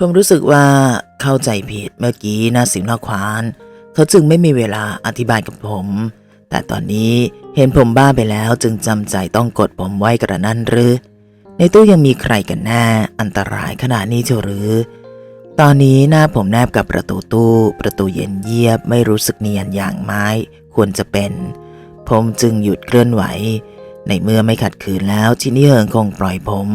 ผมรู้สึกว่าเข้าใจผิดเมื่อกี้หน้าสิวหน้าควาน เขาจึงไม่มีเวลาอธิบายกับผม แต่ตอนนี้เห็นผมบ้าไปแล้วจึงจำใจต้องกดผมไว้กระนั้นหรือ ในตู้ยังมีใครกันแน่อันตรายขนาดนี้เชียวหรือ ตอนนี้หน้าผมแนบกับประตูตู้ ประตูเย็นเยียบไม่รู้สึกเนียนอย่างไม้ควรจะเป็น ผมจึงหยุดเคลื่อนไหว ในเมื่อไม่ขัดขืนแล้วชินี่เฮิงคงปล่อยผม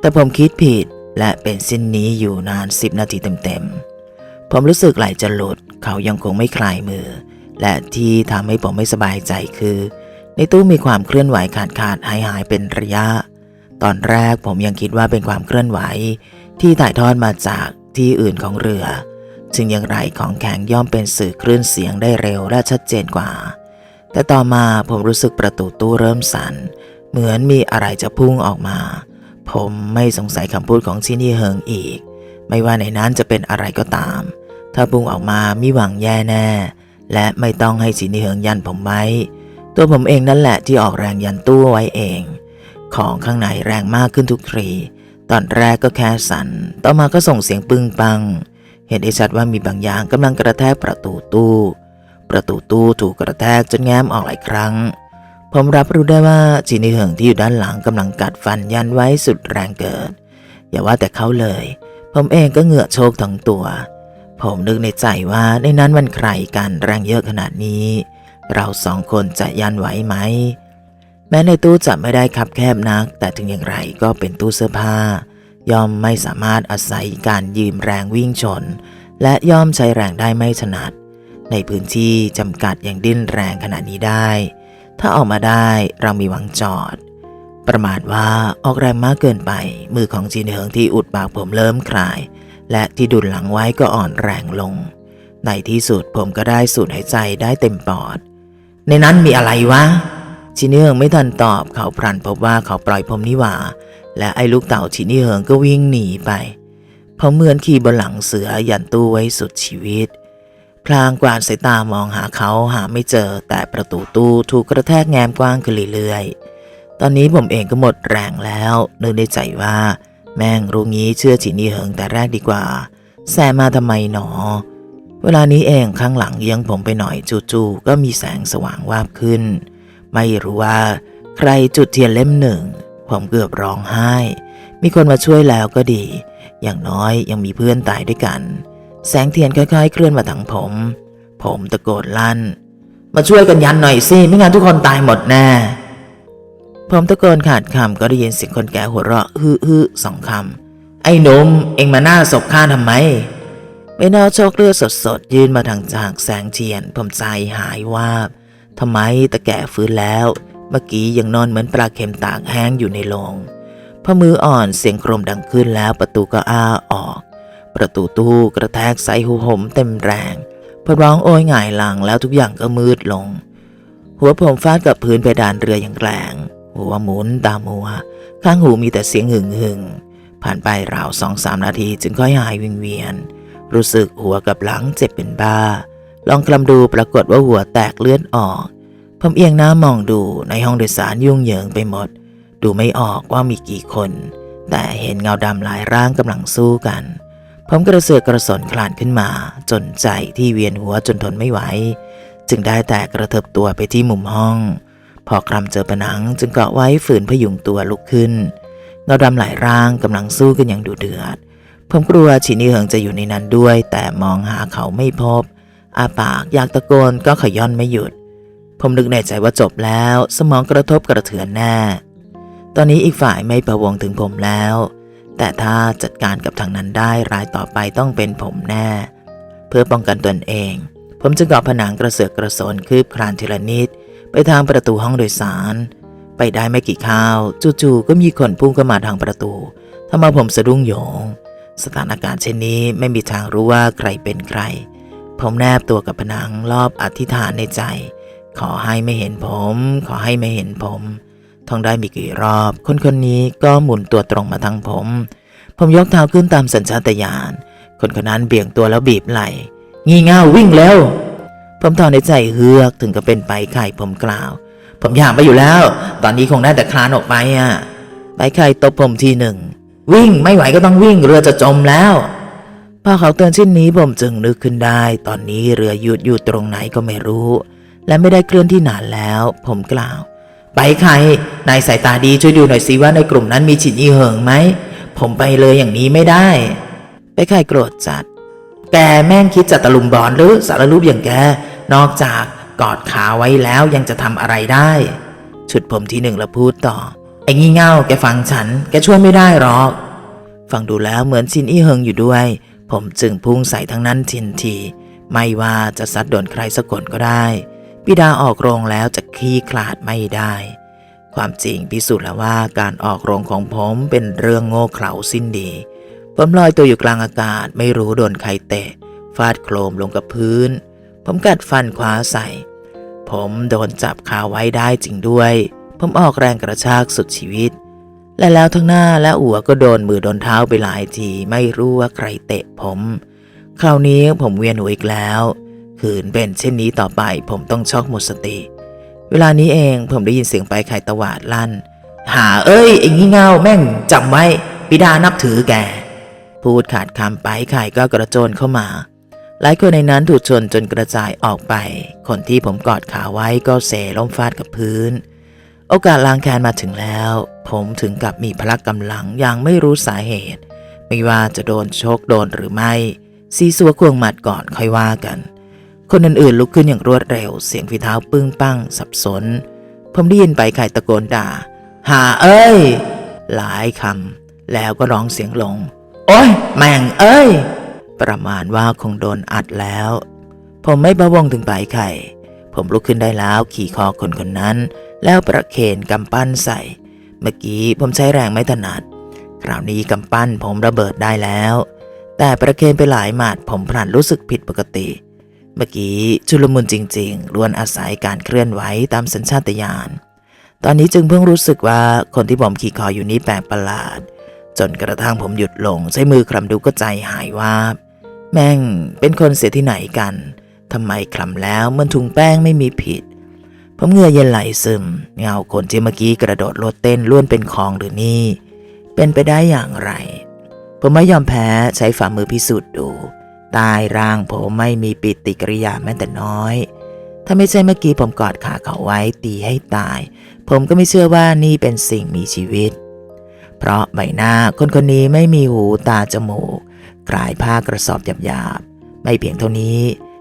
แต่ผมคิดผิด และเป็นเส้นนี้อยู่นานสิบนาทีเต็มๆ ผมรู้สึกไหลจะหลุด เขายังคงไม่คลายมือ และที่ทำให้ผมไม่สบายใจคือ ในตู้มีความเคลื่อนไหวขาดขาดหายหายเป็นระยะ ตอนแรกผมยังคิดว่าเป็นความเคลื่อนไหว ที่ถ่ายทอดมาจากที่อื่นของเรือ จึงอย่างไรของแข็งย่อมเป็นสื่อคลื่นเสียงได้เร็วและชัดเจนกว่า แต่ต่อมาผมรู้สึกประตูตู้เริ่มสั่น เหมือนมีอะไรจะพุ่งออกมา ผมไม่สงสัยคำพูดของชินี่เฮิงอีก ไม่ว่าในนั้นจะเป็นอะไรก็ตาม ถ้าพุ่งออกมามีหวังแย่แน่ และไม่ต้องให้ชินี่เฮิงยันผมไว้ ตัวผมเองนั่นแหละที่ออกแรงยันตู้ไว้เอง ของข้างในแรงมากขึ้นทุกทีตอนแรกก็แค่สัน่นต่อมาก็ส่งเสียงปึ้งปัง เห็นได้ชัดว่ามีบางอย่างกำลังกระแทกประตูตู้ ประตูตู้ถูกกระแทกจนแง้มออกหลายครั้ง ผมรับรู้ได้ว่าจีนีเหิงที่อยู่ด้านหลังกำลังกัดฟันยันไว้สุดแรงเกิดอย่าว่าแต่เขาเลย ผมเองก็เหงื่อโชกทั้งตัว ผมนึกในใจว่าในนั้นมันใครกันแรงเยอะขนาดนี้ เราสองคนจะยันไหวไหม แม้ในตู้จะไม่ได้คับแคบนัก แต่ถึงอย่างไรก็เป็นตู้เสื้อผ้า ย่อมไม่สามารถอาศัยการยืมแรงวิ่งชน และย่อมใช้แรงได้ไม่ถนัด ในพื้นที่จำกัดอย่างดิ้นแรงขนาดนี้ได้ ถ้าออกมาได้เรามีหวังจอด ประมาทว่าออกแรงมากเกินไป มือของจีนเหิงที่อุดปากผมเริ่มคลาย และที่ดุลหลังไว้ก็อ่อนแรงลง ในที่สุดผมก็ได้สูดหายใจได้เต็มปอด ในนั้นมีอะไรวะชินี่เฮิงไม่ทันตอบเขาพลันพบว่าเขาปล่อยผมนี่หว่า และไอ้ลูกเต่าชินี่เฮิงก็วิ่งหนีไปผมเหมือนขี่บนหลังเสือยันตู้ไว้สุดชีวิต พลางกวาดสายตามองหาเขาหาไม่เจอ แต่ประตูตู้ถูกกระแทกแง้มกว้างขึ้นเรื่อยๆ ตอนนี้ผมเองก็หมดแรงแล้วนึกในใจว่า แม่งรู้งี้เชื่อชินี่เฮิงแต่แรกดีกว่า แซมมาทำไมหนอ เวลานี้เองข้างหลังเยียงผมไปหน่อยจู่ๆก็มีแสงสว่างวาบขึ้น ไม่รู้ว่า ใครจุดเทียนเล่มหนึ่ง ผมเกือบร้องไห้ มีคนมาช่วยแล้วก็ดี อย่างน้อยยังมีเพื่อนตายด้วยกัน แสงเทียนค่อยๆ เคลื่อนมาทางผม ผมตะโกนลั่น มาช่วยกันยันหน่อยสิ ไม่งั้นทุกคนตายหมดแน่ ผมตะโกนขาดคำก็ได้ยินเสียงคนแก่หัวเราะฮึฮึสองคำ ไอ้นมเอ็งมาหน้าศพข้าทำไมไม่นอโชคเลือดสดๆ ยื่นมาทางจากแสงเทียน ผมใจหายวาบทำไมตะแก่ฟื้นแล้ว เมื่อกี้ยังนอนเหมือนปลาเค็มตากแห้งอยู่ในโลงพอมืออ่อนเสียงโครมดังขึ้นแล้วประตูก็อ้าออก ประตูตู้กระแทกใส่หูผมเต็มแรงพอร้องโอยหงายหลังแล้วทุกอย่างก็มืดลง หัวผมฟาดกับพื้นเพดานเรืออย่างแรงหัวหมุนตามัว ข้างหูมีแต่เสียงหึ่งหึ่งผ่านไปราวสองสามนาทีจึงค่อยหายวิงเวียน รู้สึกหัวกับหลังเจ็บเป็นบ้า ลองคลำดูปรากฏว่าหัวแตกเลือดออก ผมเอียงหน้ามองดูในห้องโดยสารยุ่งเหยิงไปหมด ดูไม่ออกว่ามีกี่คน แต่เห็นเงาดำหลายร่างกำลังสู้กัน ผมกระเสือกกระสนคลานขึ้นมา จนใจที่เวียนหัวจนทนไม่ไหว จึงได้แต่กระเถิบตัวไปที่มุมห้อง พอคลำเจอผนังจึงเกาะไว้ฝืนพยุงตัวลุกขึ้นเงาดำหลายร่างกำลังสู้กันอย่างดุเดือด ผมกลัวชินีเหิงจะอยู่ในนั้นด้วย แต่มองหาเขาไม่พบ อาปากอยากตะโกนก็ขย่อนไม่หยุด ผมนึกในใจว่าจบแล้ว สมองกระทบกระเทือนแน่ ตอนนี้อีกฝ่ายไม่ประวงถึงผมแล้ว แต่ถ้าจัดการกับทางนั้นได้รายต่อไปต้องเป็นผมแน่ เพื่อป้องกันตนเอง ผมจึงเกาะผนังกระเสือกกระสนคืบคลานทีละนิด ไปทางประตูห้องโดยสาร ไปได้ไม่กี่ข้าวจู่ๆก็มีคนพุ่งเข้ามาทางประตูทำเอาผมสะดุ้งโหยง สถานการณ์เช่นนี้ไม่มีทางรู้ว่าใครเป็นใคร ผมแนบตัวกับผนังรอบอธิษฐานในใจ ขอให้ไม่เห็นผม ขอให้ไม่เห็นผม ท่องได้มีกี่รอบ คนคนนี้ก็หมุนตัวตรงมาทางผม ผมยกเท้าขึ้นตามสัญชาตญาณ คนคนนั้นเบี่ยงตัวแล้วบีบไหล่ งี่เง่าวิ่งเร็วผมถอนในใจเฮือกถึงกับเป็นไปไข่ผมกล่าว ผมอยากไปอยู่แล้ว ตอนนี้คงได้แต่คลานออกไปอะ ไปไข่ตบผมทีหนึ่ง วิ่งไม่ไหวก็ต้องวิ่งเรือจะจมแล้วพอเขาเตือนเช่นนี้ผมจึงนึกขึ้นได้ ตอนนี้เรือหยุดอยู่ตรงไหนก็ไม่รู้ และไม่ได้เคลื่อนที่นานแล้ว ผมกล่าว ไปใคร นายสายตาดีช่วยดูหน่อยสิว่าในกลุ่มนั้นมีฉินยี่เหิงไหม ผมไปเลยอย่างนี้ไม่ได้ ไปใครโกรธจัด แกแม่งคิดจะตะลุมบอลหรือสารรูปอย่างแก นอกจากกอดขาไว้แล้วยังจะทำอะไรได้ชุดผมที่หนึ่งแล้วพูดต่อ ไอ้งี่เง่าแกฟังฉัน แกช่วยไม่ได้หรอก ฟังดูแล้วเหมือนชินอี้เฮิงอยู่ด้วย ผมจึงพุ่งใส่ทั้งนั้นทินที ไม่ว่าจะซัดโดนใครสักคนก็ได้ บิดาออกโรงแล้วจะขี้คลาดไม่ได้ ความจริงพิสูจน์แล้วว่าการออกโรงของผมเป็นเรื่องโง่เขลาสิ้นดี ผมลอยตัวอยู่กลางอากาศไม่รู้โดนใครเตะ ฟาดโครมลงกับพื้น ผมกัดฟันคว้าใส่ ผมโดนจับคาไว้ได้จริงด้วย ผมออกแรงกระชากสุดชีวิต และแล้วทั้งหน้าและหัวก็โดนมือโดนเท้าไปหลายที ไม่รู้ว่าใครเตะผม คราวนี้ผมเวียนหัวอีกแล้ว ขืนเป็นเช่นนี้ต่อไป ผมต้องช็อกหมดสติ เวลานี้เองผมได้ยินเสียงไปไข่ตวาดลั่น หาเอ้ยไอ้งี่เง่าแม่งจำไว้บิดานับถือแก พูดขาดคำไปไข่ก็กระโจนเข้ามา หลายคนในนั้นถูกชนจนกระจายออกไป คนที่ผมกอดขาไว้ก็เสล้มฟาดกับพื้น โอกาสล้างแค้นมาถึงแล้ว ผมถึงกับมีพละกำลังอย่างไม่รู้สาเหตุ ไม่ว่าจะโดนโชกโดนหรือไม่ซีซัวควงหมัดก่อนค่อยว่ากัน คนอื่นๆลุกขึ้นอย่างรวดเร็ว เสียงฝีเท้าปึ้งปั้ง สับสน ผมได้ยินไปไข่ตะโกนด่า หาเอ้ย หลายคำแล้วก็ร้องเสียงลง โอ้ยแม่งเอ้ย ประมาณว่าคงโดนอัดแล้ว ผมไม่ประวงถึงปลายไข่ ผมลุกขึ้นได้แล้วขี่คอคนคนนั้น แล้วประเคนกำปั้นใส่ เมื่อกี้ผมใช้แรงไม่ถนัด คราวนี้กำปั้นผมระเบิดได้แล้ว แต่ประเคนไปหลายหมัดผมพลันรู้สึกผิดปกติ มื่อกี้ชุลมุนจริงๆล้วนอาศัยการเคลื่อนไหวตามสัญชาตญาณ ตอนนี้จึงเพิ่งรู้สึกว่าคนที่ผมขี่คออยู่นี้แปลกประหลาด จนกระทั่งผมหยุดลงใช้มือคลำดูก็ใจหายว่าบ แม่งเป็นคนเสียที่ไหนกันทำไมคลำแล้วมันถุงแป้งไม่มีผิด ผมเหงื่อเย็นไหลซึม เงาคนที่เมื่อกี้กระโดดโลดเต้นล้วนเป็นของหรือนี่ เป็นไปได้อย่างไร ผมไม่ยอมแพ้ใช้ฝ่ามือพิสูจน์ดู ใต้ร่างผมไม่มีปิติกริยาแม้แต่น้อย ถ้าไม่ใช่เมื่อกี้ผมกอดขาเขาไว้ตีให้ตาย ผมก็ไม่เชื่อว่านี่เป็นสิ่งมีชีวิต เพราะใบหน้าคนคนนี้ไม่มีหูตาจมูกกลายผ้ากระสอบหยาบๆ ไม่เพียงเท่านี้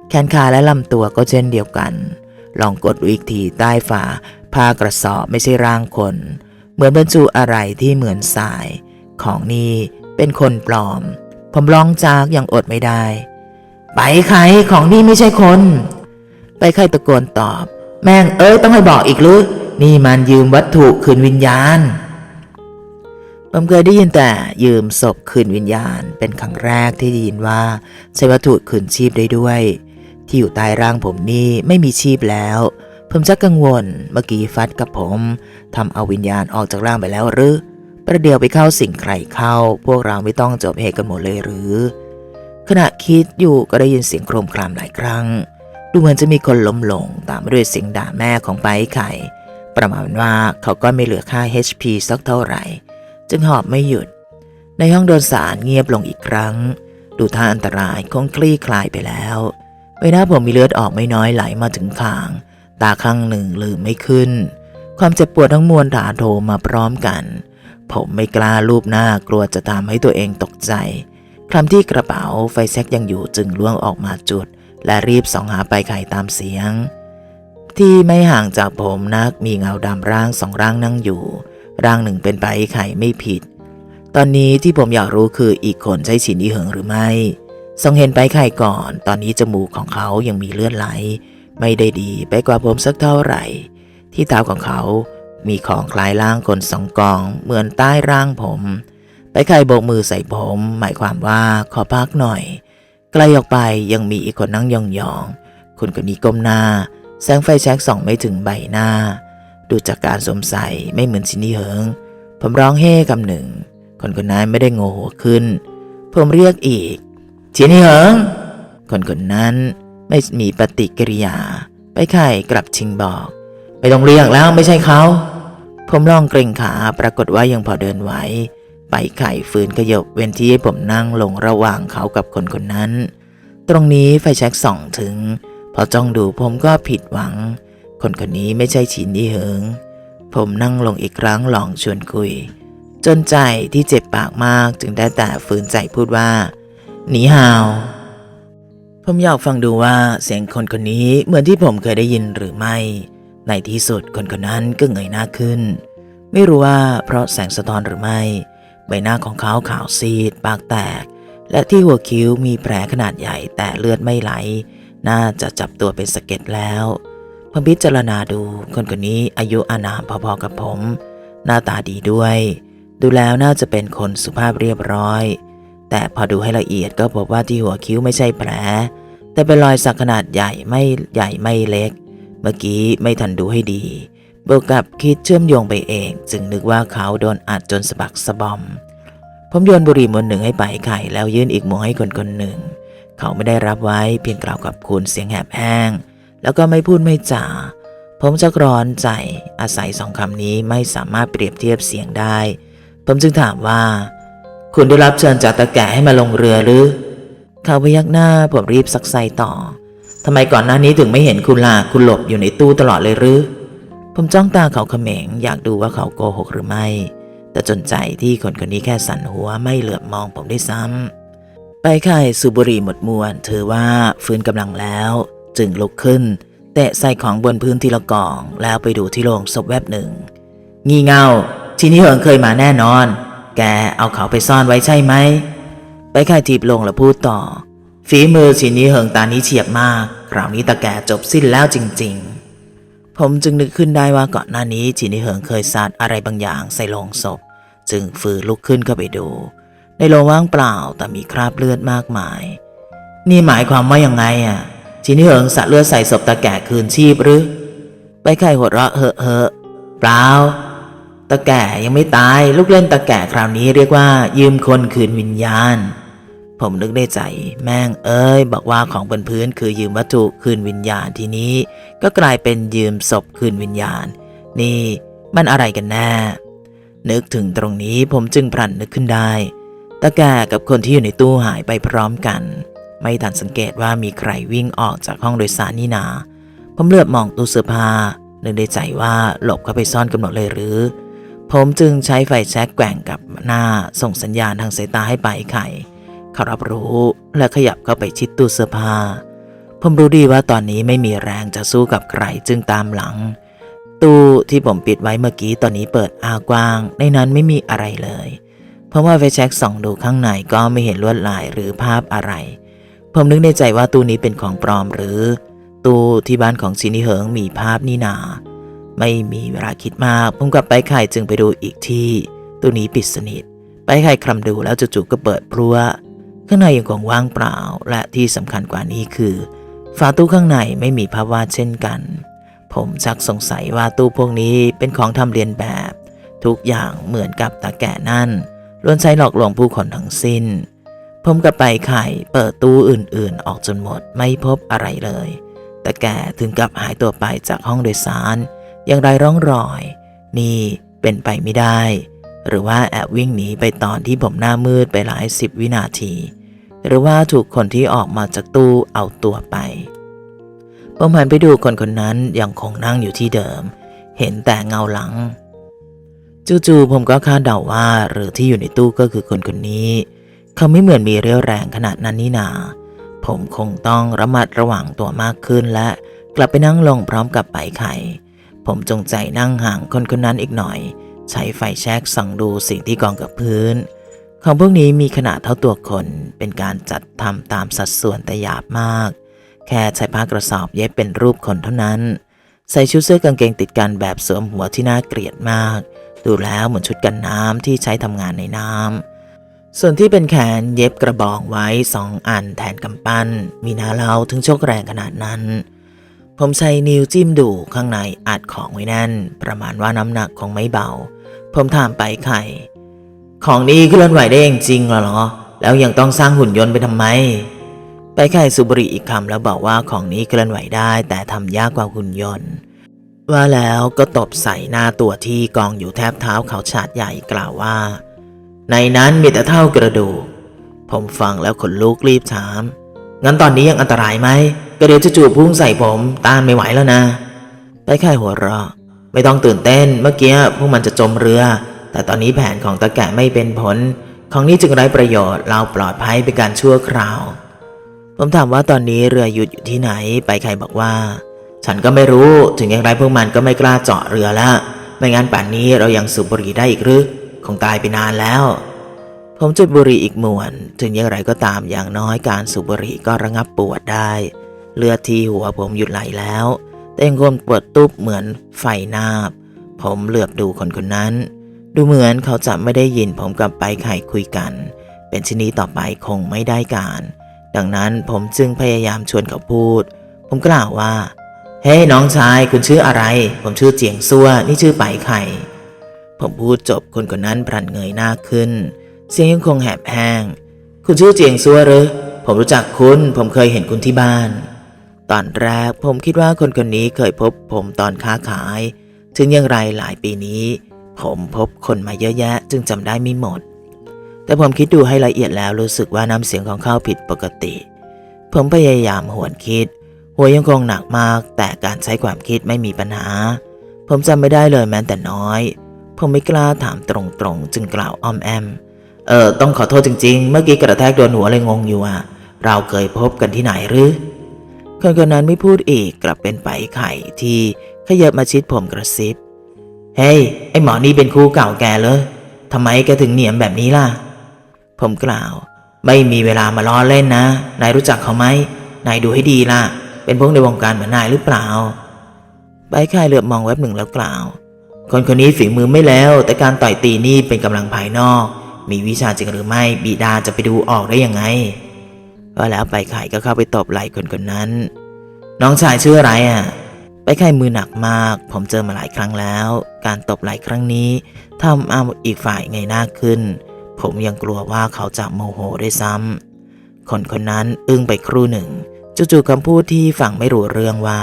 แขนขาและลำตัวก็เช่นเดียวกัน ลองกดอีกทีใต้ฝาผ้ากระสอบไม่ใช่ร่างคน เหมือนบรรจุอะไรที่เหมือนทราย ของนี่เป็นคนปลอม ผมร้องจากอย่างอดไม่ได้ ไปใครของนี่ไม่ใช่คน ไปใครตะโกนตอบ แม่งเอ้ยต้องให้บอกอีกหรือนี่มันยืมวัตถุคืนวิญญาณ ผมเคยได้ยินแต่ยืมศพคืนวิญญาณ เป็นครั้งแรกที่ได้ยินว่าใช้วัตถุคืนชีพได้ด้วย ที่อยู่ใต้ร่างผมนี่ไม่มีชีพแล้ว ผมชักกังวลเมื่อกี้ฟัดกับผมทำเอาวิญญาณออกจากร่างไปแล้วหรือ ประเดี๋ยวไปเข้าสิ่งใครเข้า พวกเราไม่ต้องจบเหตุกันหมดเลยหรือ ขณะคิดอยู่ก็ได้ยินเสียงโครมครามหลายครั้ง ดูเหมือนจะมีคนล้มลงตามด้วยเสียงด่าแม่ของไปไข่ ประมาณว่าเขาก็ไม่เหลือค่า HP สักเท่าไหร่ จึงหอบไม่หยุด ในห้องโดยสารเงียบลงอีกครั้ง ดูท่าอันตรายคงคลี่คลายไปแล้วใบหน้าผมมีเลือดออกไม่น้อยไหลมาถึงคาง ตาข้างหนึ่งลืมไม่ขึ้น ความเจ็บปวดทั้งมวลถาโถมมาพร้อมกัน ผมไม่กล้าลูบหน้ากลัวจะทำให้ตัวเองตกใจคลำที่กระเป๋าไฟแช็กยังอยู่จึงล่วงออกมาจุด และรีบส่องหาไปไข่ตามเสียง ที่ไม่ห่างจากผมนักมีเงาดำร่างสองร่างนั่งอยู่ ร่างหนึ่งเป็นไปไข่ไม่ผิด ตอนนี้ที่ผมอยากรู้คืออีกคนใช้ฉินอีเหิงหรือไม่ส่องเห็นไปไข่ก่อน ตอนนี้จมูกของเขายังมีเลือดไหล ไม่ได้ดีไปกว่าผมสักเท่าไหร่ ที่เท้าของเขา มีของคล้ายร่างคนสองกองเหมือนใต้ร่างผมไปไข่โบกมือใส่ผม หมายความว่าขอพักหน่อย ไกลออกไปยังมีอีกคนนั่งยองๆคนคนนี้ก้มหน้า แสงไฟแช็กส่องไม่ถึงใบหน้า ดูจากการสวมใส่ไม่เหมือนชินี่เหิง ผมร้องเฮ่คำหนึ่ง คนคนนั้นไม่ได้โงหัวขึ้น ผมเรียกอีกชินนี่เหิง คนคนนั้นไม่มีปฏิกิริยา ไปไข่กลับชิงบอก ไม่ต้องเรียกแล้วไม่ใช่เขา ผมลองเกรงขา ปรากฏว่ายังพอเดินไหว ไปไข่ฟืนขยบเว้นที่ให้ผมนั่งลงระหว่างเขากับคนคนนั้น ตรงนี้ไฟแช็กส่องถึง พอจ้องดูผมก็ผิดหวัง คนคนนี้ไม่ใช่ชินยี่เหิง ผมนั่งลงอีกครั้งลองชวนคุย จนใจที่เจ็บปากมากจึงได้แต่ฝืนใจพูดว่าหนีฮาวผมอยากฟังดูว่าเสียงคนคนนี้เหมือนที่ผมเคยได้ยินหรือไม่ ในที่สุดคนคนนั้นก็เงยหน้าขึ้น ไม่รู้ว่าเพราะแสงสะท้อนหรือไม่ ใบหน้าของเขาขาวซีด ปากแตก และที่หัวคิ้วมีแผลขนาดใหญ่แต่เลือดไม่ไหล น่าจะจับตัวเป็นสะเก็ดแล้วผมพิจารณาดูคนคนนี้อายุอานามพอๆกับผม หน้าตาดีด้วย ดูแล้วน่าจะเป็นคนสุภาพเรียบร้อย แต่พอดูให้ละเอียดก็พบว่าที่หัวคิ้วไม่ใช่แผล แต่เป็นรอยสักขนาดใหญ่ไม่ใหญ่ไม่เล็ก เมื่อกี้ไม่ทันดูให้ดีบวกกับคิดเชื่อมโยงไปเอง จึงนึกว่าเขาโดนอัดจนสะบักสะบอม ผมโยนบุหรี่มวนหนึ่งให้ไปไข่แล้วยื่นอีกหมวกให้คนคนหนึ่ง เขาไม่ได้รับไว้เพียงกล่าวกับคุณเสียงแหบแห้ง แล้วก็ไม่พูดไม่จาผมจะร้อนใจอาศัยสองคำนี้ไม่สามารถเปรียบเทียบเสียงได้ ผมจึงถามว่า คุณได้รับเชิญจากตาแก่ให้มาลงเรือหรือ เขาพยักหน้าผมรีบซักไซต่อ ทำไมก่อนหน้านี้ถึงไม่เห็นคุณล่ะคุณหลบอยู่ในตู้ตลอดเลยหรือ ผมจ้องตาเขาเขม็งอยากดูว่าเขาโกหกหรือไม่ แต่จนใจที่คนคนนี้แค่สั่นหัวไม่เหลือบมองผมได้ซ้ำ ไปไข่สูบุรีหมดมวนถือว่าฟื้นกำลังแล้ว จึงลุกขึ้นแตะใส่ของบนพื้นทีละกล่อง แล้วไปดูที่โรงศพแวบหนึ่ง งีเง่า ที่นี้เหิงเคยมาแน่นอน แกเอาเขาไปซ่อนไว้ใช่ไหม ไปไข่ทีบลงแล้วพูดต่อ ฝีมือทีนี้เหิงตานี้เฉียบมากคราวนี้ตาแกจบสิ้นแล้วจริง ๆ ผมจึงนึกขึ้นได้ว่าก่อนหน้านี้จีนิเหิงเคยสาดอะไรบางอย่างใส่โลงศพ จึงฝืนลุกขึ้นเข้าไปดู ในโรงว่างเปล่าแต่มีคราบเลือดมากมาย นี่หมายความว่ายังไงอะจีนิเหิงสาดเลือดใส่ศพตาแก่คืนชีพหรือไปไข่หัวเราะเหอะเหอะเปล่าตาแก่ยังไม่ตาย ลูกเล่นตาแก่คราวนี้เรียกว่า ยืมคนคืนวิญญาณ ผมนึกได้ใจ แม่งเอ้ย บอกว่าของบนพื้นคือยืมวัตถุคืนวิญญาณทีนี้ ก็กลายเป็นยืมศพคืนวิญญาณ นี่มันอะไรกันแน่ นึกถึงตรงนี้ผมจึงพลันนึกขึ้นได้ตาแก่กับคนที่อยู่ในตู้หายไปพร้อมกัน ไม่ทันสังเกตว่ามีใครวิ่งออกจากห้องโดยสารนี่นา ผมเลือบมองตู้เสื้อผ้านึกในใจว่าหลบเข้าไปซ่อนกันหมดเลยหรือ ผมจึงใช้ไฟแช็กแกว่งกับหน้าส่งสัญญาณทางสายตาให้ไปไข่ เขารับรู้และขยับเข้าไปชิดตู้เสื้อผ้า ผมรู้ดีว่าตอนนี้ไม่มีแรงจะสู้กับใครจึงตามหลัง ตู้ที่ผมปิดไว้เมื่อกี้ตอนนี้เปิดอากว้าง ในนั้นไม่มีอะไรเลย เพราะว่าไฟแช็กส่องดูข้างในก็ไม่เห็นลวดลายหรือภาพอะไร ผมนึกในใจว่าตู้นี้เป็นของปลอมหรือ ตู้ที่บ้านของชินิเหิงมีภาพนี่นา ไม่มีเวลาคิดมาก ผมกลับไปไข่จึงไปดูอีกที่ตู้นี้ปิดสนิทไปไข่คลำดูแล้วจู่ๆก็เปิดพลัว ข้างในยังคงว่างเปล่า และที่สำคัญกว่านี้คือ ฝาตู้ข้างในไม่มีภาพวาดเช่นกัน ผมชักสงสัยว่าตู้พวกนี้เป็นของทำเรียนแบบ ทุกอย่างเหมือนกับตาแก่นั่นล้วนใช้หลอกลวงผู้คนทั้งสิ้น ผมกับไปไข่เปิดตู้อื่นๆ ออกจนหมดไม่พบอะไรเลยต่แก่ถึงกับหายตัวไปจากห้องโดยสารอย่างไรร่องรอย นี่เป็นไปไม่ได้ หรือว่าแอบวิ่งหนีไปตอนที่ผมหน้ามืดไปหลายสิบวินาที หรือว่าถูกคนที่ออกมาจากตู้เอาตัวไป ผมหันไปดูคนคนนั้นยังคงนั่งอยู่ที่เดิม เห็นแต่เงาหลัง จู่ๆผมก็คาดเดาว่าหรือที่อยู่ในตู้ก็คือคนคนนี้ เขาไม่เหมือนมีเรี่ยวแรงขนาดนั้นนี่นา ผมคงต้องระมัดระวังตัวมากขึ้นและกลับไปนั่งลงพร้อมกับไปไข่ ผมจงใจนั่งห่างคนคนนั้นอีกหน่อย ใช้ไฟแช็กส่องดูสิ่งที่กองกับพื้น ของพวกนี้มีขนาดเท่าตัวคน เป็นการจัดทำตามสัดส่วนแต่หยาบมาก แค่ใช้ผ้ากระสอบเย็บเป็นรูปคนเท่านั้น ใส่ชุดเสื้อกางเกงติดกันแบบสวมหัวที่น่าเกลียดมาก ดูแล้วเหมือนชุดกันน้ำที่ใช้ทำงานในน้ำ ส่วนที่เป็นแขนเย็บกระบองไว้สองอันแทนกำปั้น มีนาเลาถึงโชคแรงขนาดนั้น ผมใช้นิ้วจิ้มดูข้างในอัดของไว้แน่น ประมาณว่าน้ำหนักคงไม่เบา ผมถามไปไข่ ของนี้เคลื่อนไหวได้จริงเหรอ แล้วยังต้องสร้างหุ่นยนต์ไปทำไม ไปไข่สุบริอีกคำแล้วบอกว่าของนี้เคลื่อนไหวได้ แต่ทำยากกว่าหุ่นยนต์ ว่าแล้วก็ตบใส่หน้าตัวที่กองอยู่แทบเท้าเขาฉาดใหญ่กล่าวว่า ในนั้นมีแต่เท่ากระดูก ผมฟังแล้วขนลุกรีบถาม งั้นตอนนี้ยังอันตรายไหมก็เดี๋ยวจะจูบพุ่งใส่ผมต้านไม่ไหวแล้วนะ ไปไข่หัวเราะไม่ต้องตื่นเต้นเมื่อกี้พวกมันจะจมเรือ แต่ตอนนี้แผนของตะแกะไม่เป็นผล ของนี้จึงไร้ประโยชน์ เราปลอดภัยเป็นการชั่วคราว ผมถามว่าตอนนี้เรือหยุดอยู่ที่ไหน ไปไข่บอกว่า ฉันก็ไม่รู้ ถึงอย่างไรพวกมันก็ไม่กล้าเจาะเรือละไม่งั้นป่านนี้เรายังสูบบุหรี่ได้อีกหรือคงตายไปนานแล้ว ผมจุดบุหรี่อีกมวน ถึงอย่างไรก็ตามอย่างน้อยการสูบบุหรี่ก็ระงับปวดได้ เลือดที่หัวผมหยุดไหลแล้ว แต่ยังคงปวดตุบเหมือนไฟนาบ ผมเหลือบดูคนคนนั้น ดูเหมือนเขาจะไม่ได้ยินผมกับไปไข่คุยกัน เป็นชนนี้ต่อไปคงไม่ได้การ ดังนั้นผมจึงพยายามชวนเขาพูด ผมกล่าวว่า เฮ้น้องชายคุณชื่ออะไร ผมชื่อเจียงซัวนี่ชื่อไปไข่ ผมพูดจบคนคนนั้นพลันเงยหน้าขึ้น เสียงยังคงแหบแห้ง คุณชื่อเจียงซัวหรือ ผมรู้จักคุณ ผมเคยเห็นคุณที่บ้าน ตอนแรกผมคิดว่าคนคนนี้เคยพบผมตอนค้าขาย ถึงอย่างไรหลายปีนี้ ผมพบคนมาเยอะแยะ จึงจำได้ไม่หมด แต่ผมคิดดูให้ละเอียดแล้วรู้สึกว่าน้ำเสียงของเขาผิดปกติ ผมพยายามหวนคิด หัวยังคงหนักมาก แต่การใช้ความคิดไม่มีปัญหา ผมจำไม่ได้เลยแม้แต่น้อย ผมไม่กล้าถามตรงๆ จึงกล่าวอ้อมแอม เออต้องขอโทษจริงๆ เมื่อกี้กระแทกโดนหัวเลยงงอยู่อะเราเคยพบกันที่ไหนหรือคนคนนั้นไม่พูดอีกกลับเป็นไปไข่ที่ขยับมาชิดผมกระซิบ เฮ้ย ไอหมอนี่เป็นครูเก่าแกเลยทำไมแกถึงเหนียมแบบนี้ล่ะ ผมกล่าว ไม่มีเวลามาล้อเล่นนะ นายรู้จักเขาไหม นายดูให้ดีล่ะ เป็นพวกในวงการเหมือนนายหรือเปล่า ใบค่ายเหลือบมองแวบหนึ่งแล้วกล่าว คนคนนี้ฝีมือไม่แล้ว แต่การต่อยตีนี่เป็นกำลังภายนอก มีวิชาจริงหรือไม่บิดาจะไปดูออกได้ยังไงก็แล้วไปไข่ก็เข้าไปตบไหล่คนคนนั้น น้องชายชื่ออะไรอะ ไปไข่มือหนักมาก ผมเจอมาหลายครั้งแล้ว การตบไหล่ครั้งนี้ทำเอาอีกฝ่ายไงหน้าขึ้น ผมยังกลัวว่าเขาจะโมโหด้วยซ้ำคนคนนั้นอึ้งไปครู่หนึ่งจู่ๆคำพูดที่ฟังไม่รู้เรื่องว่า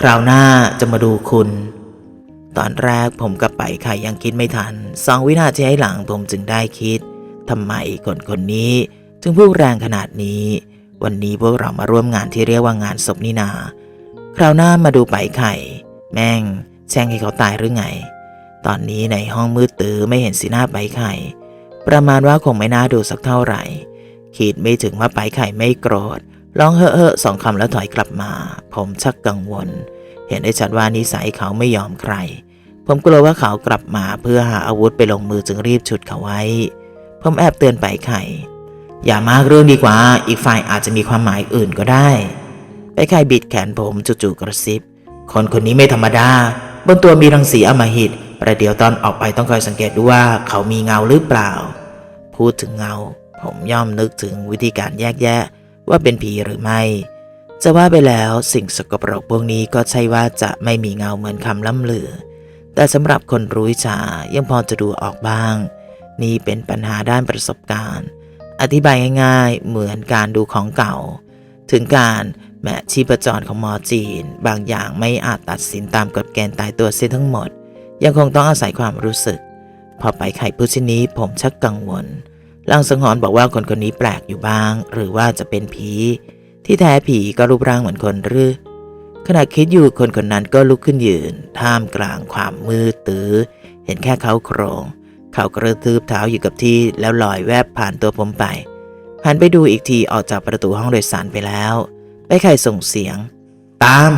คราวหน้าจะมาดูคุณ ตอนแรกผมกับไปไข่ยังคิดไม่ทันสองวินาทีให้หลังผมจึงได้คิดทำไมคนคนนี้ถึงพูดแรงขนาดนี้ วันนี้พวกเรามาร่วมงานที่เรียกว่างานศพนี่นา คราวหน้ามาดูไปไข่ แม่งแช่งให้เขาตายหรือไง ตอนนี้ในห้องมืดตื้อไม่เห็นสีหน้าไปไข่ ประมาณว่าคงไม่น่าดูสักเท่าไหร่ คิดไม่ถึงว่าไปไข่ไม่โกรธร้องเฮ้อเฮ้อสองคำแล้วถอยกลับมา ผมชักกังวล เห็นได้ชัดว่านิสัยเขาไม่ยอมใคร ผมกลัวว่าเขากลับมาเพื่อหาอาวุธไปลงมือจึงรีบฉุดเขาไว้ ผมแอบเตือนไปไข่ อย่ามากเรื่องดีกว่า อีกฝ่ายอาจจะมีความหมายอื่นก็ได้ ไปไข่บิดแขนผมจู่ๆกระซิบ คนคนนี้ไม่ธรรมดา บนตัวมีรังสีอมหิต ประเดี๋ยวตอนออกไปต้องคอยสังเกตดูว่าเขามีเงาหรือเปล่า พูดถึงเงา ผมย่อมนึกถึงวิธีการแยกแยะว่าเป็นผีหรือไม่ จะว่าไปแล้วสิ่งสกปรกพวกนี้ก็ใช่ว่าจะไม่มีเงาเหมือนคำล่ำลือ แต่สำหรับคนรู้ชายังพอจะดูออกบ้าง นี่เป็นปัญหาด้านประสบการณ์ อธิบายง่ายๆ เหมือนการดูของเก่า ถึงการ แมะชีพจรของหมอจีน บางอย่างไม่อาจตัดสินตามกฎเกณฑ์ตายตัวเสียทั้งหมด ยังคงต้องอาศัยความรู้สึก พอไปไข่พูดเช่นนี้ผมชักกังวลลางสังหรณ์บอกว่าคนคนนี้แปลกอยู่บ้าง หรือว่าจะเป็นผี ที่แท้ผีก็รูปร่างเหมือนคนหรือขณะคิดอยู่คนคนนั้นก็ลุกขึ้นยืน ท่ามกลางความมืดตื้อ เห็นแค่เขาโครง เขากระทืบเท้าอยู่กับที่แล้วลอยแวบผ่านตัวผมไปหันไปดูอีกทีออกจากประตูห้องโดยสารไปแล้ว ไปไข่ส่งเสียง ตาม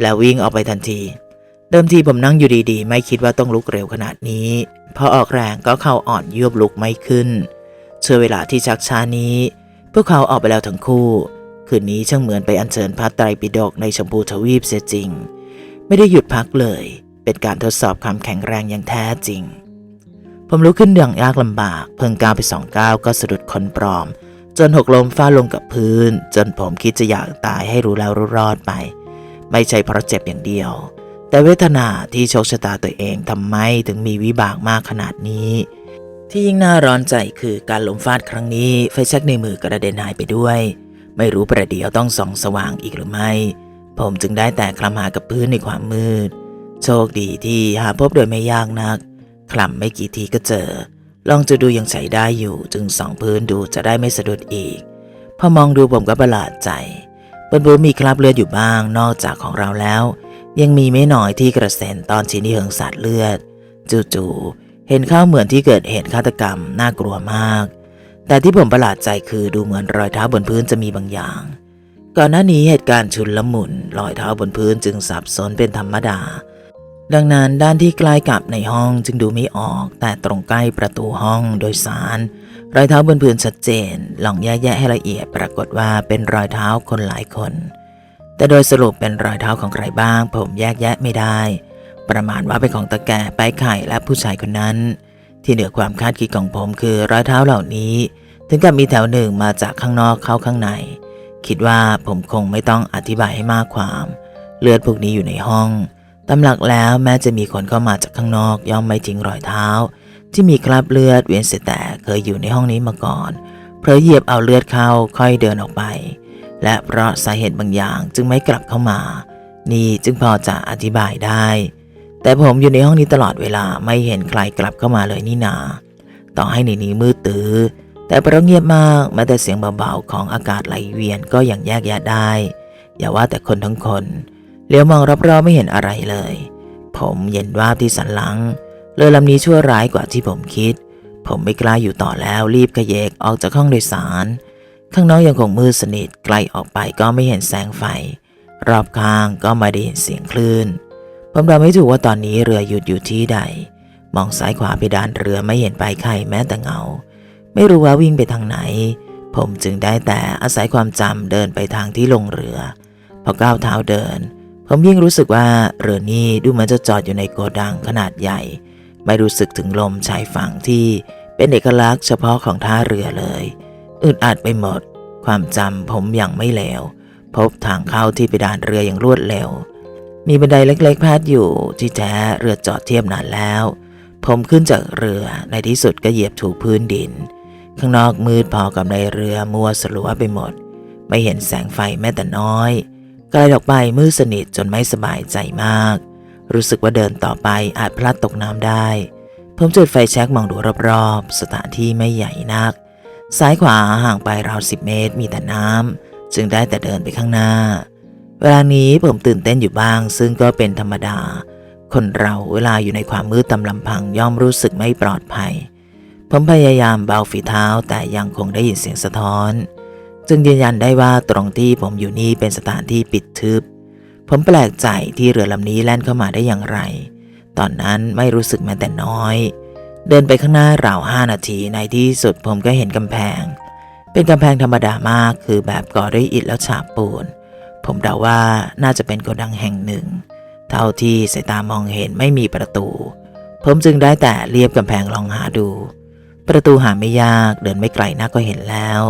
แล้ววิ่งออกไปทันที เดิมทีผมนั่งอยู่ดีๆ ไม่คิดว่าต้องลุกเร็วขนาดนี้ พอออกแรงก็เข่าอ่อนยวบลุกไม่ขึ้น เชื่อเวลาที่ชักช้านี้ พวกเขาออกไปแล้วทั้งคู่ คืนนี้ช่างเหมือนไปอัญเชิญพระไตรปิฎกในชมพูทวีปเสียจริง ไม่ได้หยุดพักเลย เป็นการทดสอบความแข็งแรงอย่างแท้จริงผมลุกขึ้นอย่างยากลำบาก เพิ่งก้าวไปสองก้าวก็สะดุดคนปลอม จนหกล้มฟาดลงกับพื้น จนผมคิดจะอยากตายให้รู้แล้วรู้รอดไป ไม่ใช่เพราะเจ็บอย่างเดียว แต่เวทนาที่โชคชะตาตัวเองทำไมถึงมีวิบากมากขนาดนี้ ที่ยิ่งน่าร้อนใจคือการล้มฟาดครั้งนี้ไฟแช็กในมือกระเด็นหายไปด้วย ไม่รู้ประเดี๋ยวต้องส่องสว่างอีกหรือไม่ ผมจึงได้แต่คลำหากับพื้นในความมืด โชคดีที่หาพบโดยไม่ยากนักคลำไม่กี่ทีก็เจอ ลองจะดูยังใช้ได้อยู่ จึงส่องพื้นดูจะได้ไม่สะดุดอีก พอมองดูผมก็ประหลาดใจบนพื้นมีคราบเลือดอยู่บ้าง นอกจากของเราแล้ว ยังมีไม่น้อยที่กระเซ็นตอนชิ้นที่เหิงสาดเลือด จู่ๆเห็นข้าวเหมือนที่เกิดเหตุฆาตกรรมน่ากลัวมาก แต่ที่ผมประหลาดใจคือดูเหมือนรอยเท้าบนพื้นจะมีบางอย่าง ก่อนหน้านี้เหตุการณ์ชุนละมุนรอยเท้าบนพื้นจึงสับสนเป็นธรรมดา ดังนั้นด้านที่ใกล้กับในห้องจึงดูไม่ออก แต่ตรงใกล้ประตูห้องโดยสารรอยเท้าบนพื้นชัดเจนลองแยกแยะให้ละเอียดปรากฏว่าเป็นรอยเท้าคนหลายคน แต่โดยสรุปเป็นรอยเท้าของใครบ้าง ผมแยกแยะไม่ได้ ประมาณว่าเป็นของตะแก่ไปไข่และผู้ชายคนนั้น ที่เหนือความคาดคิดของผมคือรอยเท้าเหล่านี้ ถึงกับมีแถวหนึ่งมาจากข้างนอกเข้าข้างใน คิดว่าผมคงไม่ต้องอธิบายให้มากความ เลือดพวกนี้อยู่ในห้อง ตามหลักแล้วแม้จะมีคนเข้ามาจากข้างนอกย่อมไม่ทิ้งรอยเท้า ที่มีคราบเลือดเวียนเสียแต่เคยอยู่ในห้องนี้มาก่อน เพลอเหยียบเอาเลือดเข้าค่อยเดินออกไป และเพราะสาเหตุบางอย่างจึงไม่กลับเข้ามา นี่จึงพอจะอธิบายได้ แต่ผมอยู่ในห้องนี้ตลอดเวลาไม่เห็นใครกลับเข้ามาเลยนี่นา ต่อให้ในนี้มืดตื้อแต่เพราะเงียบมากแม้แต่เสียงเบาๆของอากาศไหลเวียนก็ยังแยกแยะได้ อย่าว่าแต่คนทั้งคน เลี้ยวมองรอบๆไม่เห็นอะไรเลย ผมเย็นว่าบที่สันหลัง เรือลำนี้ชั่วร้ายกว่าที่ผมคิด ผมไม่กล้าอยู่ต่อแล้วรีบขยเยกออกจากห้องโดยสาร ข้างนอกยังคงมืดสนิทไกลออกไปก็ไม่เห็นแสงไฟ รอบข้างก็ไม่ได้ยินเสียงคลื่น ผมเดาไม่ถูกว่าตอนนี้เรือหยุดอยู่ที่ใด มองซ้ายขวาไปด้านเรือไม่เห็นไปใครแม้แต่เงา ไม่รู้ว่าวิ่งไปทางไหน ผมจึงได้แต่อาศัยความจำเดินไปทางที่ลงเรือ พอก้าวเท้าเดิน ผมยิ่งรู้สึกว่าเรือนี้ดูเหมือนจะจอดอยู่ในโกดังขนาดใหญ่ ไม่รู้สึกถึงลมชายฝั่งที่เป็นเอกลักษณ์เฉพาะของท่าเรือเลย อึดอัดไปหมด ความจำผมยังไม่เลวพบทางเข้าที่ไปด่านเรืออย่างรวดเร็ว มีบันไดเล็กๆพาดอยู่ที่แท้เรือจอดเทียบนานแล้ว ผมขึ้นจากเรือในที่สุดก็เหยียบถูกพื้นดิน ข้างนอกมืดพอกับในเรือมัวสลัวไปหมด ไม่เห็นแสงไฟแม้แต่น้อย ไกลออกไปมืดสนิทจนไม่สบายใจมาก รู้สึกว่าเดินต่อไปอาจพลัดตกน้ำได้ ผมจุดไฟแช็กมองดูรอบๆ สถานที่ไม่ใหญ่นัก ซ้ายขวาห่างไปราวสิบเมตรมีแต่น้ำจึงได้แต่เดินไปข้างหน้า เวลานี้ผมตื่นเต้นอยู่บ้าง ซึ่งก็เป็นธรรมดา คนเราเวลาอยู่ในความมืดตำลำพังย่อมรู้สึกไม่ปลอดภัย ผมพยายามเบาฝีเท้าแต่ยังคงได้ยินเสียงสะท้อน จึงยืนยันได้ว่าตรงที่ผมอยู่นี่เป็นสถานที่ปิดทึบ ผมแปลกใจที่เรือลำนี้แล่นเข้ามาได้อย่างไร ตอนนั้นไม่รู้สึกแม้แต่น้อย เดินไปข้างหน้าราวห้านาทีในที่สุดผมก็เห็นกำแพง เป็นกำแพงธรรมดามากคือแบบก่อด้วยอิฐแล้วฉาบปูน ผมเดาว่าน่าจะเป็นโกดังแห่งหนึ่ง เท่าที่สายตามองเห็นไม่มีประตู ผมจึงได้แต่เลียบกำแพงลองหาดู ประตูหาไม่ยากเดินไม่ไกลนักก็เห็นแล้ว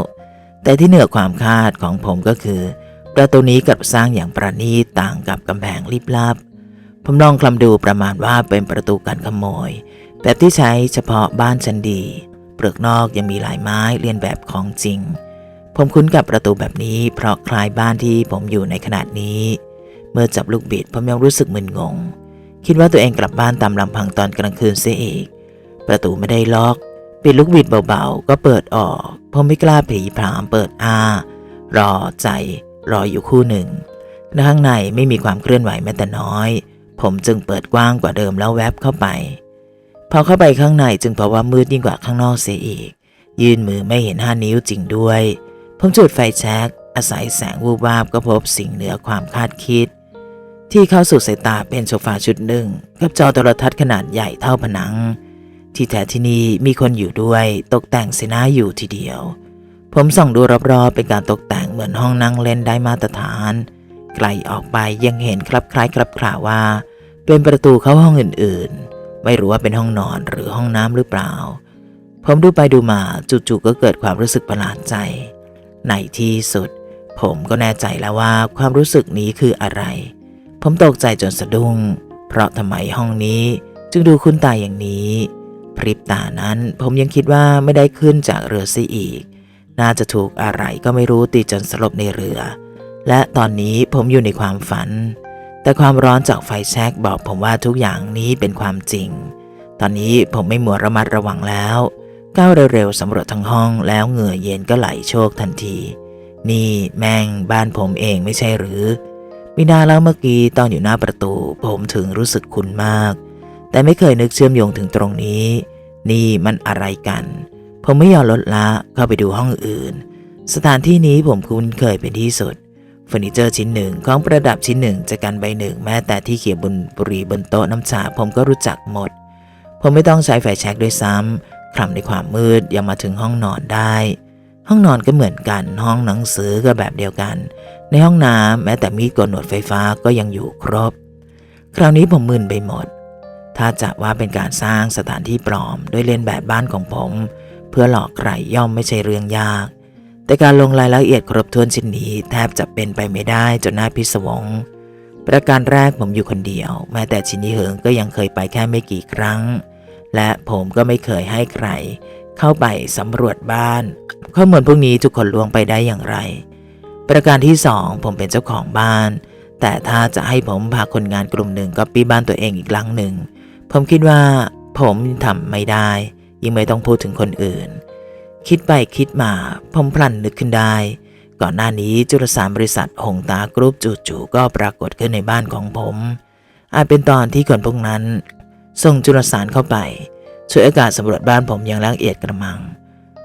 แต่ที่เหนือความคาดของผมก็คือ ประตูนี้กับสร้างอย่างประณีตต่างกับกำแพงลิบลับ ผมลองคลำดูประมาณว่าเป็นประตูการขโมย แบบที่ใช้เฉพาะบ้านชั้นดี เปลือกนอกยังมีลายไม้เรียนแบบของจริง ผมคุ้นกับประตูแบบนี้ เพราะคล้ายบ้านที่ผมอยู่ในขนาดนี้ เมื่อจับลูกบิดผมยังรู้สึกมึนงง คิดว่าตัวเองกลับบ้านตามลำพังตอนกลางคืนเสียอีกประตูไม่ได้ล็อก ปิดลูกบิดเบาๆ ก็เปิดออกผมไม่กล้าผีผามเปิดอา รอใจรออยู่คู่หนึ่งและข้างในไม่มีความเคลื่อนไหวแม้แต่น้อย ผมจึงเปิดกว้างกว่าเดิมแล้วแวบเข้าไป พอเข้าไปข้างในจึงพบว่ามืดยิ่งกว่าข้างนอกเสียอีก ยื่นมือไม่เห็นห้านิ้วจริงด้วย ผมจุดไฟแช็กอาศัยแสงวูบวาบก็พบสิ่งเหนือความคาดคิด ที่เข้าสู่สายตาเป็นโซฟาชุดหนึ่ง กับจอโทรทัศน์ขนาดใหญ่เท่าผนัง ที่แท้ที่นี่มีคนอยู่ด้วยตกแต่งเสนาอยู่ทีเดียว ผมส่องดูรอบๆเป็นการตกแต่งเหมือนห้องนั่งเล่นได้มาตรฐาน ไกลออกไปยังเห็นครับคล้ายครับคลาว่า เป็นประตูเข้าห้องอื่นๆ ไม่รู้ว่าเป็นห้องนอนหรือห้องน้ำหรือเปล่า ผมดูไปดูมาจู่ๆก็เกิดความรู้สึกประหลาดใจ ในที่สุด ผมก็แน่ใจแล้วว่าความรู้สึกนี้คืออะไร ผมตกใจจนสะดุ้ง เพราะทำไมห้องนี้จึงดูคุ้นตาอย่างนี้ พริบตานั้น ผมยังคิดว่าไม่ได้ขึ้นจากเรือซีอีก น่าจะถูกอะไรก็ไม่รู้ตีจนสลบในเรือ และตอนนี้ผมอยู่ในความฝัน แต่ความร้อนจากไฟแช็กบอกผมว่าทุกอย่างนี้เป็นความจริง ตอนนี้ผมไม่มัวระมัดระวังแล้วก้าวเร็วๆสำรวจทั้งห้องแล้วเหงื่อเย็นก็ไหลโชกทันที นี่แม่งบ้านผมเองไม่ใช่หรือมินาแล้วเมื่อกี้ตอนอยู่หน้าประตู ผมถึงรู้สึกคุ้นมาก แต่ไม่เคยนึกเชื่อมโยงถึงตรงนี้ นี่มันอะไรกัน ผมไม่ยอมลดละเข้าไปดูห้องอื่น สถานที่นี้ผมคุ้นเคยเป็นที่สุดเฟอร์นิเจอร์ชิ้นหนึ่งของประดับชิ้นหนึ่งจากกันใบหนึ่ง แม้แต่ที่เขียนบนบุหรี่บนโต๊ะน้ำชาผมก็รู้จักหมด ผมไม่ต้องใช้ไฟแช็กด้วยซ้ำคลำในความมืดยังมาถึงห้องนอนได้ ห้องนอนก็เหมือนกัน ห้องหนังสือก็แบบเดียวกัน ในห้องน้ำแม้แต่มีดโกนหนวดไฟฟ้าก็ยังอยู่ครบ คราวนี้ผมมึนไปหมด ถ้าจะว่าเป็นการสร้างสถานที่ปลอมด้วยเล่นแบบบ้านของผม เพื่อหลอกใครย่อมไม่ใช่เรื่องยาก แต่การลงรายละเอียดครบถ้วนชิ้นนี้แทบจะเป็นไปไม่ได้จนน่าพิศวง ประการแรกผมอยู่คนเดียว แม้แต่ชินนิเหิงก็ยังเคยไปแค่ไม่กี่ครั้ง และผมก็ไม่เคยให้ใคร เข้าไปสำรวจบ้าน ข้อมูลพวกนี้ทุกคนลวงไปได้อย่างไร ประการที่สองผมเป็นเจ้าของบ้านแต่ถ้าจะให้ผมพาคนงานกลุ่มหนึ่งก็ปีบ้านตัวเองอีกหลังหนึ่ง ผมคิดว่าผมทำไม่ได้ ยิ่งไม่ต้องพูดถึงคนอื่น คิดไปคิดมาผมพลันนึกขึ้นได้ ก่อนหน้านี้จุลสารบริษัทหงตากรุ๊ปจู่ๆก็ปรากฏขึ้นในบ้านของผม อาจเป็นตอนที่คนพวกนั้น ส่งจุลสารเข้าไปช่วยอากาศสำรวจบ้านผมอย่างละเอียดกระมัง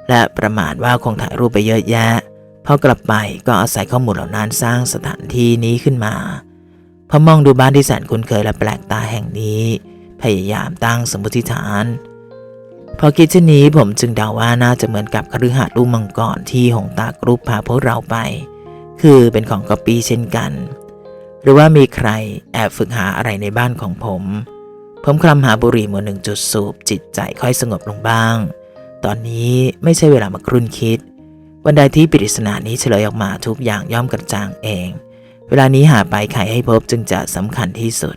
และประมาทว่าคงถ่ายรูปไปเยอะแยะพอกลับไปก็อาศัยข้อมูลเหล่านั้นสร้างสถานที่นี้ขึ้นมาพอมองดูบ้านที่แสนคุ้นเคยและแปลกตาแห่งนี้ พยายามตั้งสมมติฐาน พอคิดเช่นนี้ผมจึงเดาว่าน่าจะเหมือนกับคฤหาสน์ลูกมังกรที่หงตากรุปพาพวกเราไป คือเป็นของก๊อปปี้เช่นกัน หรือว่ามีใครแอบฝึกหาอะไรในบ้านของผม ผมคลำหาบุหรี่มวนหนึ่งจุดสูบจิตใจค่อยสงบลงบ้าง ตอนนี้ไม่ใช่เวลามาครุ่นคิดวันใดที่ปริศนานี้เฉลยออกมาทุกอย่างย่อมกระจ่างเอง เวลานี้หาไปไขให้พบจึงจะสำคัญที่สุด